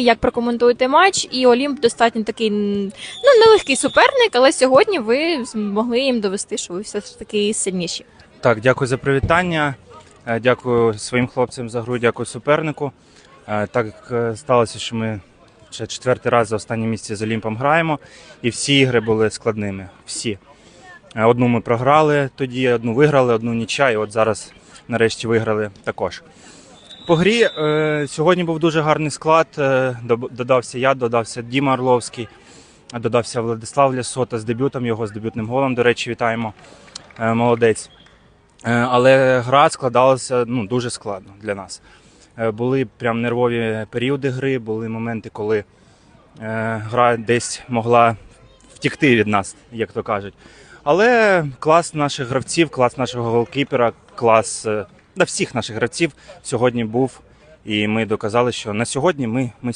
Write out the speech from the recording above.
Як прокоментуєте матч? І Олімп достатньо такий ну нелегкий суперник, але сьогодні ви змогли їм довести, що ви все ж таки сильніші. Так, дякую за привітання. Е, Дякую своїм хлопцям за гру, дякую супернику. Е, Так е, сталося, що ми вже четвертий раз за останні місяці з Олімпом граємо, і всі ігри були складними. Всі. Одну ми програли тоді, одну виграли, одну ніча, і от зараз нарешті виграли також. По грі е, сьогодні був дуже гарний склад. Е, додався я, додався Діма Орловський, додався Владислав Лясота з дебютом його, з дебютним голом. До речі, вітаємо. Е, Молодець. Е, Але гра складалася ну, дуже складно для нас. Е, Були прям нервові періоди гри, були моменти, коли е, гра десь могла втікти від нас, як то кажуть. Але клас наших гравців, клас нашого голкіпера, клас е, да, всіх наших гравців сьогодні був. І ми доказали, що на сьогодні ми, ми